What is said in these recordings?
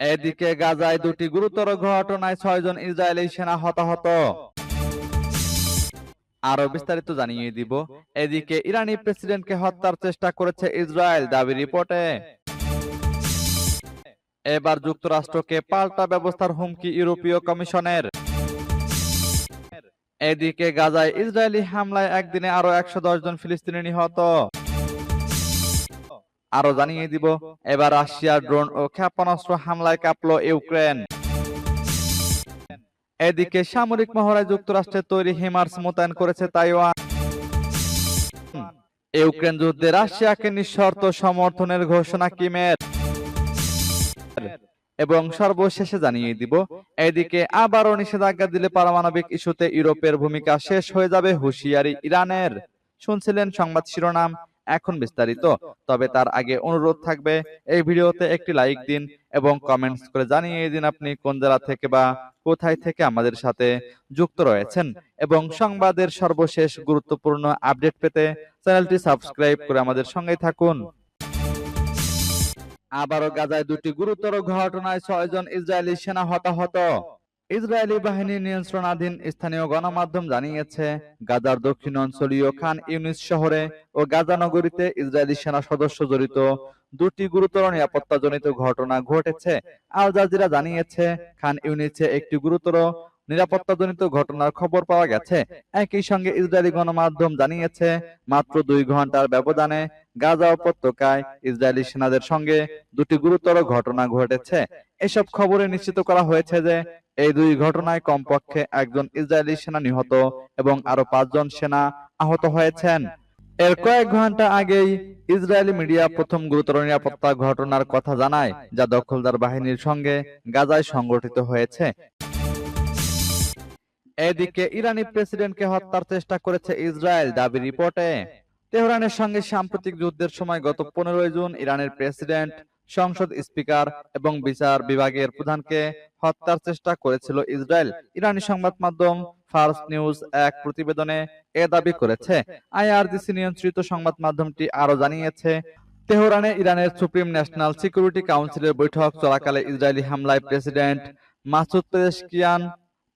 এদিকে গাজায় দুটি গুরুতর ঘটনায় ছয়জন ইসরায়েলি সেনা হতাহত। আরও বিস্তারিত জানিয়ে দিব। এদিকে ইরানি প্রেসিডেন্টকে হত্যার চেষ্টা করেছে ইসরায়েল, দাবি রিপোর্টে। এবার যুক্তরাষ্ট্রকে পাল্টা ব্যবস্থার হুমকি ইউরোপীয় কমিশনের। এদিকে গাজায় ইসরায়েলি হামলায় একদিনে আরও একশো দশ জন ফিলিস্তিনি নিহত। আরও জানিয়ে দিব, এবার রাশিয়ার ড্রোন ও ক্ষেপণাস্ত্র হামলায় কাঁপল ইউক্রেন। এদিকে সামরিক মহড়ায় যুক্তরাষ্ট্রের তৈরি হিমার্স মোতায়েন করেছে তাইওয়ান। ইউক্রেন যুদ্ধে রাশিয়াকে নিঃশর্ত সমর্থনের ঘোষণা কিমের। এবং সর্বশেষে জানিয়ে দিব, এদিকে আবারও নিষেধাজ্ঞা দিলে পারমাণবিক ইস্যুতে ইউরোপের ভূমিকা শেষ হয়ে যাবে হুঁশিয়ারি ইরানের। শুনছিলেন সংবাদ শিরোনাম এখন বিস্তারিত। তবে তার আগে অনুরোধ থাকবে এই ভিডিওতে একটি লাইক দিন এবং কমেন্টস করে জানিয়ে দিন আপনি কোন জেলা থেকে বা কোথায় থেকে আমাদের সাথে যুক্ত রয়েছেন। এবং সংবাদের সর্বশেষ গুরুত্বপূর্ণ আপডেট পেতে চ্যানেলটি সাবস্ক্রাইব করে আমাদের সঙ্গে থাকুন। আবারও গাজায় দুটি গুরুতর ঘটনায় ছয়জন ইসরায়েলি সেনা হতাহত। ইসরায়েলি বাহিনীর নিয়ন্ত্রণাধীন স্থানীয় গণমাধ্যম জানিয়েছে, গাজার দক্ষিণ অঞ্চলীয় খান ইউনিস শহরে ও গাজা নগরীতে ইসরায়েলি সেনা সদস্য জড়িত দুটি গুরুতর নিরাপত্তাজনিত ঘটনা ঘটেছে। আল জাজিরা জানিয়েছে, খান ইউনিসে একটি গুরুতর নিরাপত্তাজনিত ঘটনার খবর পাওয়া গেছে। একই সঙ্গে ইসরায়েলি গণমাধ্যম জানিয়েছে, মাত্র দুই ঘণ্টার ব্যবধানে গাজা উপত্যকায় ইসরায়েলি সেনাদের সঙ্গে দুটি গুরুতর ঘটনা ঘটেছে। এসব খবরে নিশ্চিত করা হয়েছে যে এই দুই ঘটনায় কমপক্ষে একজন ইসরায়েলি সেনা নিহত এবং আরও পাঁচজন সেনা আহত হয়েছেন। এর কয়েক ঘণ্টা আগেই ইসরায়েলি মিডিয়া প্রথম গুরুতর নিরাপত্তা ঘটনার কথা জানায়, যা দখলদার বাহিনীর সঙ্গে গাজায় সংগঠিত হয়েছে। এদিকে ইরানি প্রেসিডেন্টকে হত্যার চেষ্টা করেছে ইসরায়েল দাবি রিপোর্টে। তেহরানের সঙ্গে সাম্প্রতিক যুদ্ধের সময় গত পনেরোই জুন ইরানের প্রেসিডেন্ট সংসদ স্পিকার এবং বিচার বিভাগের প্রধানকে হত্যার চেষ্টা করেছিল ইসরায়েল। ইরানি সংবাদ মাধ্যম ফার্স নিউজ এক প্রতিবেদনে এ দাবি করেছে। আইআরজিসি নিয়ন্ত্রিত সংবাদ মাধ্যমটি আরও জানিয়েছে, তেহরানে ইরানের সুপ্রিম ন্যাশনাল সিকিউরিটি কাউন্সিলের বৈঠক চলাকালে ইসরায়েলি হামলায় প্রেসিডেন্ট মাসুদ পেজেশকিয়ান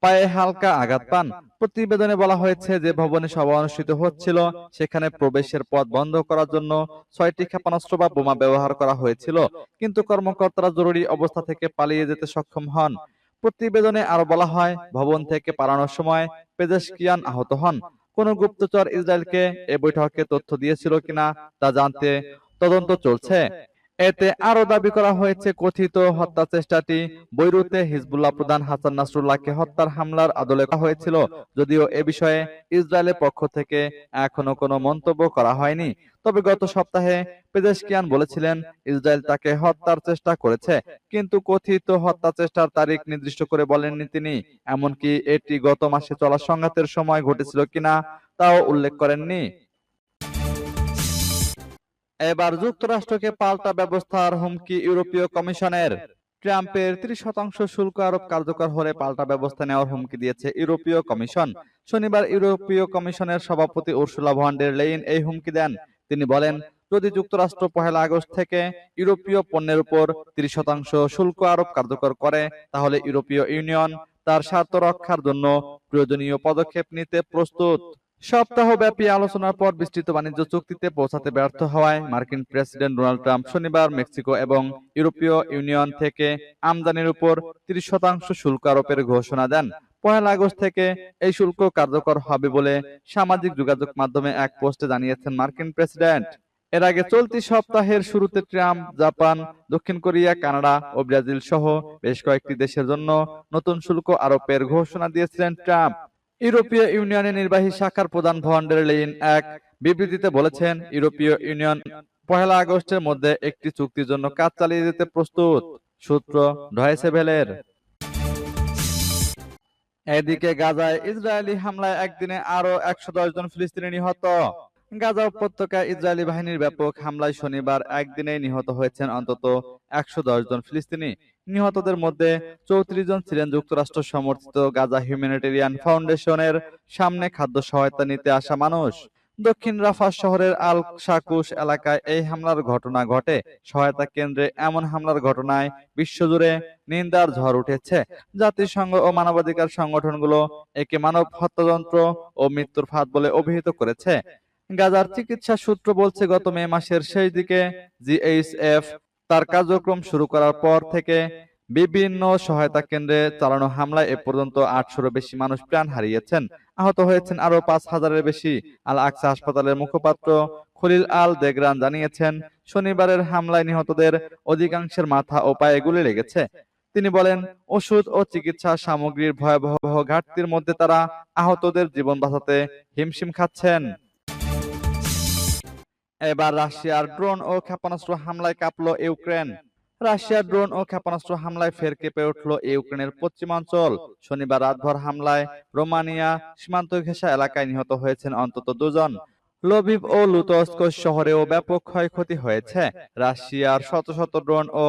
পায়ে হালকা আঘাত পান। প্রতিবেদনে বলা হয়েছে যে ভবনে সভা অনুষ্ঠিত হচ্ছিল। সেখানে প্রবেশের পথ বন্ধ করার জন্য ছয়টি ক্ষেপণাস্ত্র বা বোমা ব্যবহার করা হয়েছিল। কিন্তু কর্মকর্তারা জরুরি অবস্থা থেকে পালিয়ে যেতে সক্ষম হন। প্রতিবেদনে আরও বলা হয়, ভবন থেকে পালানোর সময় পেজেশকিয়ান আহত হন। কোন গুপ্তচর ইসরায়েলকে এ বৈঠকে তথ্য দিয়েছিল কিনা তা জানতে তদন্ত চলছে। এতে আরও দাবি করা হয়েছে, কথিত হত্যা চেষ্টাটি বৈরুতে হিজবুল্লাহ প্রধান হাসান নাসরুল্লাহকে হত্যার হামলার আদলে করা হয়েছিল। যদিও এ বিষয়ে ইসরায়েলের পক্ষ থেকে এখনও কোনো মন্তব্য করা হয়নি। তবে গত সপ্তাহে পেজেশকিয়ান বলেছিলেন, ইসরায়েল তাকে হত্যার চেষ্টা করেছে। কিন্তু কথিত হত্যা চেষ্টার তারিখ নির্দিষ্ট করে বলেননি তিনি। এমনকি এটি গত মাসে চলা সংঘাতের সময় ঘটেছিল কিনা, তাও উল্লেখ করেননি। এবার যুক্তরাষ্ট্রকে পাল্টা ব্যবস্থার হুমকি ইউরোপীয় কমিশনের। ট্রাম্পের ত্রিশ শতাংশ শুল্ক আরোপ কার্যকর হলে পাল্টা ব্যবস্থা নেওয়ার হুমকি দিয়েছে ইউরোপীয় কমিশন। শনিবার ইউরোপীয় কমিশনের সভাপতি উর্সুলা ভন্ডের লেইন এই হুমকি দেন। তিনি বলেন, যদি যুক্তরাষ্ট্র পহেলা আগস্ট থেকে ইউরোপীয় পণ্যের উপর ত্রিশ শতাংশ শুল্ক আরোপ কার্যকর করে, তাহলে ইউরোপীয় ইউনিয়ন তার স্বার্থ রক্ষার জন্য প্রয়োজনীয় পদক্ষেপ নিতে প্রস্তুত। সপ্তাহব্যাপী আলোচনার পর বিস্তৃত বাণিজ্য চুক্তিতে পৌঁছাতে ব্যর্থ হওয়ায় মার্কিন প্রেসিডেন্ট ডোনাল্ড ট্রাম্প শনিবার মেক্সিকো এবং ইউরোপীয় ইউনিয়ন থেকে আমদানির উপর ত্রিশ শতাংশ শুল্ক আরোপের ঘোষণা দেন। পয়লা আগস্ট থেকে এই শুল্ক কার্যকর হবে বলে সামাজিক যোগাযোগ মাধ্যমে এক পোস্টে জানিয়েছেন মার্কিন প্রেসিডেন্ট। এর আগে চলতি সপ্তাহের শুরুতে ট্রাম্প, জাপান, দক্ষিণ কোরিয়া, কানাডা ও ব্রাজিল সহ বেশ কয়েকটি দেশের জন্য নতুন শুল্ক আরোপের ঘোষণা দিয়েছিলেন ট্রাম্প। ইউরোপীয় ইউনিয়নের নির্বাহী শাখার প্রধান ভন্ডার এক বিবৃতিতে বলেছেন, ইউরোপীয় ইউনিয়ন পহেলা আগস্টের মধ্যে একটি চুক্তির জন্য কাজ চালিয়ে যেতে প্রস্তুত, সূত্র ডয়েসেভেলের এদিকে গাজায় ইসরায়েলি হামলায় একদিনে আরও একশো দশ জন ফিলিস্তিনি নিহত। গাজা উপত্যকায় ইসরায়েলি বাহিনীর ব্যাপক হামলায় শনিবার একদিনেই নিহত হয়েছেন অন্তত একশো জন ফিলিস্তিনি। নিহতদের মধ্যে চৌত্রিশ জন ছিলেন যুক্তরাষ্ট্র সমর্থিত গাজা হিউম্যানিটেরিয়ান ফাউন্ডেশনের সামনে খাদ্য সহায়তা নিতে আসা মানুষ। দক্ষিণ রাফা শহরের আল শাকুশ এলাকায় এই হামলার ঘটনা ঘটে। সহায়তা কেন্দ্রে এমন হামলার ঘটনায় বিশ্বজুড়ে নিন্দার ঝড় উঠেছে। জাতিসংঘ ও মানবাধিকার সংগঠনগুলো একে মানব হত্যাযন্ত্র ও মৃত্যুর ফাঁদ বলে অভিহিত করেছে। গাজার চিকিৎসা সূত্র বলছে, গত মে মাসের শেষ দিকে জিএইচএফ তার কার্যক্রম শুরু করার পর থেকে বিভিন্ন সহায়তা কেন্দ্রে চালানো হামলায় এ পর্যন্ত আটশোরও বেশি মানুষ প্রাণ হারিয়েছেন। আহত হয়েছেন আরও পাঁচ হাজারের বেশি। আল আকসা হাসপাতালের মুখপাত্র খলিল আল দেগরান জানিয়েছেন, শনিবারের হামলায় নিহতদের অধিকাংশের মাথা ও পায়ে গুলি লেগেছে। তিনি বলেন, ওষুধ ও চিকিৎসা সামগ্রীর ভয়াবহ ঘাটতির মধ্যে তারা আহতদের জীবন বাঁচাতে হিমশিম খাচ্ছেন। এবার রাশিয়ার ড্রোন ও ক্ষেপণাস্ত্র হামলায় কাঁপল ইউক্রেন। রাশিয়ার ড্রোন ও ক্ষেপণাস্ত্র হামলায় ফের কেঁপে উঠল ইউক্রেনের পশ্চিমাঞ্চল। শনিবার রাতভর হামলায় রোমানিয়া সীমান্ত ঘেঁষা এলাকায় নিহত হয়েছেন অন্তত দুজন। লবিভ ও লুতস্ক শহরেও ব্যাপক ক্ষয়ক্ষতি হয়েছে। রাশিয়ার শত শত ড্রোন ও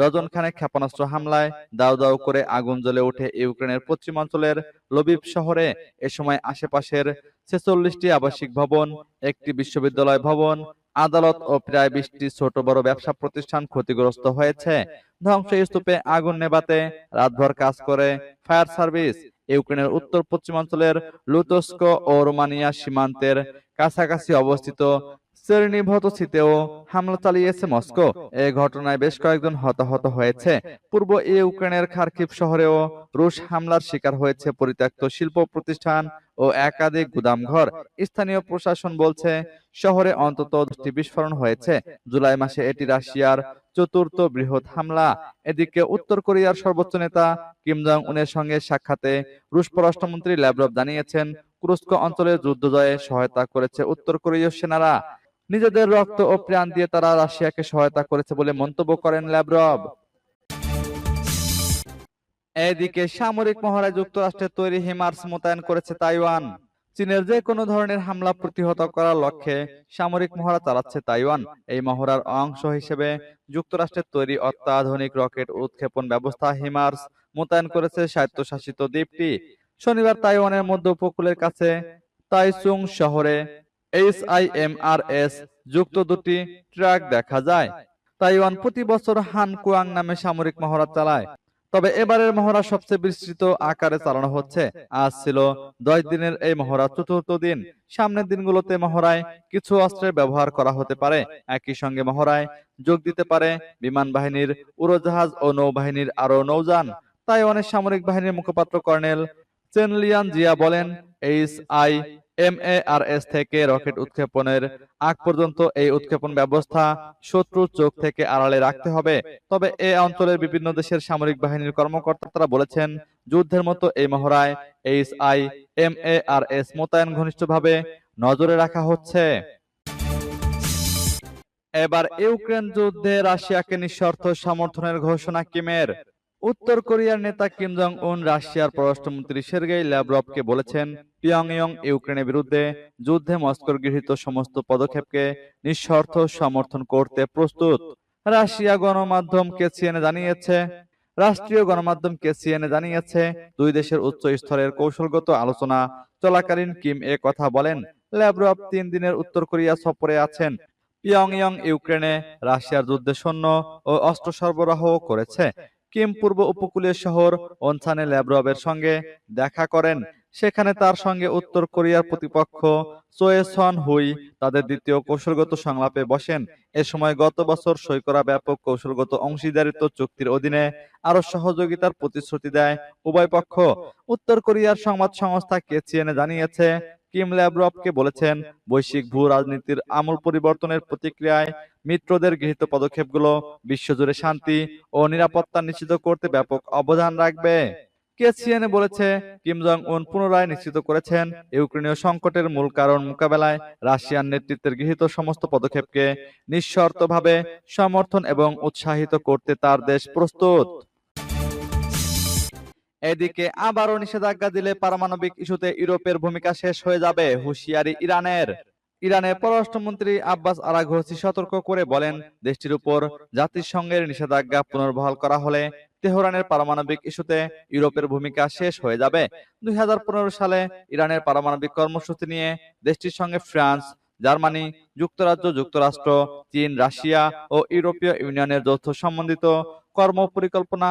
ডজন খানেক ক্ষেপণাস্ত্র হামলায় দাউ দাউ করে আগুন জ্বলে ওঠে ইউক্রেনের পশ্চিমাঞ্চলের লবিব শহরে। এ সময় আশেপাশের ছেচল্লিশটি আবাসিক ভবন একটি বিশ্ববিদ্যালয় ভবন আদালত ও প্রায় বিশটি ছোট বড় ব্যবসা প্রতিষ্ঠান ক্ষতিগ্রস্ত হয়েছে। ধ্বংসস্তূপে আগুন নেবাতে রাতভর কাজ করে ফায়ার সার্ভিস। ইউক্রেনের উত্তর পশ্চিমাঞ্চলের লুতস্ক ও রোমানিয়া সীমান্তের কাছাকাছি অবস্থিত সেরনিভতসিতেও হামলা চালিয়েছে মস্কো। এই ঘটনায় বেশ কয়েকজন হতাহত হয়েছে। পূর্ব ইউক্রেনের খার্কিভ শহরেও রুশ হামলার শিকার হয়েছে পরিত্যক্ত শিল্প প্রতিষ্ঠান ও একাধিক গুদামঘর। স্থানীয় প্রশাসন বলছে, শহরে অন্তত দশটি বিস্ফোরণ হয়েছে। জুলাই মাসে এটি রাশিয়ার চতুর্থ বৃহৎ হামলা। এদিকে উত্তর কোরিয়ার সর্বোচ্চ নেতা কিম জং উনের সঙ্গে সাক্ষাতে রুশ পররাষ্ট্রমন্ত্রী ল্যাভরভ জানিয়েছেন, কুরস্ক অঞ্চলের যুদ্ধ জয়ে সহায়তা করেছে উত্তর কোরীয় সেনারা। নিজেদের রক্ত ও প্রাণ দিয়ে তারা রাশিয়াকে সহায়তা করেছে বলে মন্তব্য করেন ল্যাভরভ। এদিকে সামরিক মহড়ায় যুক্তরাষ্ট্রের তৈরি হিমার্স মোতায়েন করেছে তাইওয়ান। চীনের যে কোনো ধরনের হামলা প্রতিহত করার লক্ষ্যে সামরিক মহড়া চালাচ্ছে তাইওয়ান। এই মহড়ার অংশ হিসেবে যুক্তরাষ্ট্রের তৈরি অত্যাধুনিক রকেট উৎক্ষেপণ ব্যবস্থা হিমার্স মোতায়েন করেছে স্বায়ত্তশাসিত দ্বীপটি। শনিবার তাইওয়ানের মধ্য উপকূলের কাছে তাইচুং শহরে H I M R S যুক্ত দুটি ট্রাক দেখা যায়। তাইওয়ান প্রতি বছর হান কুয়াং নামে সামরিক মহড়া চালায়। তবে এবারের মহড়া সবচেয়ে বিস্তৃত আকারে চালানো হচ্ছে। আজ ছিল দশ দিনের এই মহড়া চতুর্থ দিন। সামনের দিনগুলোতে মহড়ায় কিছু অস্ত্রের ব্যবহার করা হতে পারে। একই সঙ্গে মহড়ায় যোগ দিতে পারে বিমান বাহিনীর উড়োজাহাজ ও নৌবাহিনীর আরও নৌযান। তাইওয়ানের সামরিক বাহিনীর মুখপাত্র কর্নেল চেনলিয়ান জিয়া বলেন, এইচ আই এমএআরএস থেকে রকেট উৎক্ষেপণের আগ পর্যন্ত এই উৎক্ষেপণ ব্যবস্থা শত্রুর চোখ থেকে আড়ালে রাখতে হবে। তবে এ অঞ্চলের বিভিন্ন দেশের সামরিক বাহিনীর কর্মকর্তারা বলেছেন, যুদ্ধের মতো এই মহড়ায় এইচ আই এমএআরএস মোতায়েন ঘনিষ্ঠভাবে নজরে রাখা হচ্ছে। এবার ইউক্রেন যুদ্ধে রাশিয়াকে নিঃশর্ত সমর্থনের ঘোষণা কিমের? উত্তর কোরিয়ার নেতা কিম জং উন রাশিয়ার পররাষ্ট্রমন্ত্রী সের্গেই ল্যাভরভকে বলেছেন, পিয়ংইয়ং ইউক্রেনের বিরুদ্ধে যুদ্ধে মস্কোর গৃহীত সমস্ত পদক্ষেপকে নিঃস্বার্থ সমর্থন করতে প্রস্তুত। রাশিয়া গণমাধ্যম কেসিএনে জানিয়েছে, রাষ্ট্রীয় গণমাধ্যম কেসিএনে জানিয়েছে, দুই দেশের উচ্চ স্তরের কৌশলগত আলোচনা চলাকালীন কিম এ কথা বলেন। ল্যাভরভ তিন দিনের উত্তর কোরিয়া সফরে আছেন। পিয়ংইয়ং ইউক্রেনে রাশিয়ার যুদ্ধে সৈন্য ও অস্ত্র সরবরাহ করেছে। কিম পূর্ব উপকূলীয় শহর ওনসানে ল্যাভরভের সঙ্গে দেখা করেন। সেখানে তার সঙ্গে উত্তর কোরিয়ার প্রতিপক্ষ সোয়েসন হুই তাদের দ্বিতীয় কৌশলগত সংলাপে বসেন। এ সময় গত বছর সই করা ব্যাপক কৌশলগত অংশীদারিত্ব চুক্তির অধীনে আরও সহযোগিতার প্রতিশ্রুতি দেয় উভয় পক্ষ। উত্তর কোরিয়ার সংবাদ সংস্থা কেচিএনে জানিয়েছে কিম ল্যাভরভকে বলেছেন, বৈশ্বিক ভূ রাজনীতির আমূল পরিবর্তনের প্রতিক্রিয়ায় মিত্রদের গৃহীত পদক্ষেপগুলো বিশ্বজুড়ে শান্তি ও নিরাপত্তা নিশ্চিত করতে ব্যাপক অবদান রাখবে। কেসিএনে বলেছে, কিম জং উন পুনরায় নিশ্চিত করেছেন, ইউক্রেনীয় সংকটের মূল কারণ মোকাবেলায় রাশিয়ান নেতৃত্বের গৃহীত সমস্ত পদক্ষেপকে নিঃশর্তভাবে সমর্থন এবং উৎসাহিত করতে তার দেশ প্রস্তুত। এদিকে আবারও নিষেধাজ্ঞা দিলে পারমাণবিক ইস্যুতে ইউরোপের ভূমিকা শেষ হয়ে যাবে, হুঁশিয়ারি ইরানের। ইরানের পররাষ্ট্রমন্ত্রী আব্বাস আরাঘোসি সতর্ক করে বলেন, দেশটির উপর জাতিসংঘের নিষেধাজ্ঞা পুনর্বহাল করা হলে তেহরানের পারমাণবিক ইস্যুতে ইউরোপের ভূমিকা শেষ হয়ে যাবে। দুই হাজার পনেরো সালে ইরানের পারমাণবিক কর্মসূচি নিয়ে দেশটির সঙ্গে ফ্রান্স, জার্মানি, যুক্তরাজ্য, যুক্তরাষ্ট্র, চীন, রাশিয়া ও ইউরোপীয় ইউনিয়নের যৌথ সম্বন্ধিত কর্ম পরিকল্পনা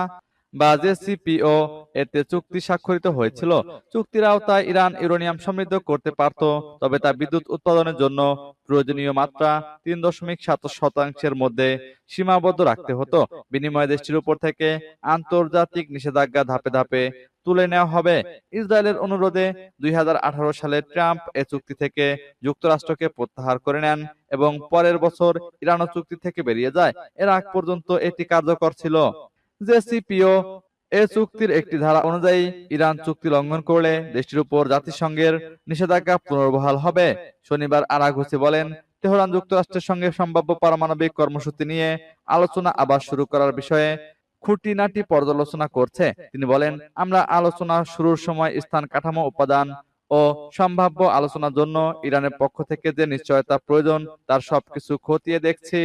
বা জেসিপিও এতে চুক্তি স্বাক্ষরিত হয়েছিল, চুক্তির আওতায় ইরান ইউরেনিয়াম সমৃদ্ধ করতে পারত, তবে তা বিদ্যুৎ উৎপাদনের জন্য প্রয়োজনীয় মাত্রা তিন দশমিক সাত শতাংশের মধ্যে সীমাবদ্ধ রাখতে হতো। বিনিময়ে দেশটির উপর থেকে আন্তর্জাতিক নিষেধাজ্ঞা ধাপে ধাপে তুলে নেওয়া হবে। ইসরায়েলের অনুরোধে দুই হাজার আঠারো সালে ট্রাম্প এ চুক্তি থেকে যুক্তরাষ্ট্রকে প্রত্যাহার করে নেন এবং পরের বছর ইরানও চুক্তি থেকে বেরিয়ে যায়। এর আগ পর্যন্ত এটি কার্যকর ছিল। জেসিপিও এ চুক্তির একটি ধারা অনুযায়ী ইরান চুক্তি লঙ্ঘন করলে দেশটির উপর জাতিসংঘের নিষেধাজ্ঞা পুনর্বহাল হবে। শনিবার আরাঘুসি বলেন, তেহরান যুক্তরাষ্ট্রের সঙ্গে সম্ভাব্য পারমাণবিক কর্মসূচি নিয়ে আলোচনা আবার শুরু করার বিষয়ে খুঁটিনাটি পর্যালোচনা করছে। তিনি বলেন, আমরা আলোচনা শুরুর সময় স্থান কাঠামো উপাদান ও সম্ভাব্য আলোচনার জন্য ইরানের পক্ষ থেকে যে নিশ্চয়তা প্রয়োজন, তার সবকিছু খতিয়ে দেখছি।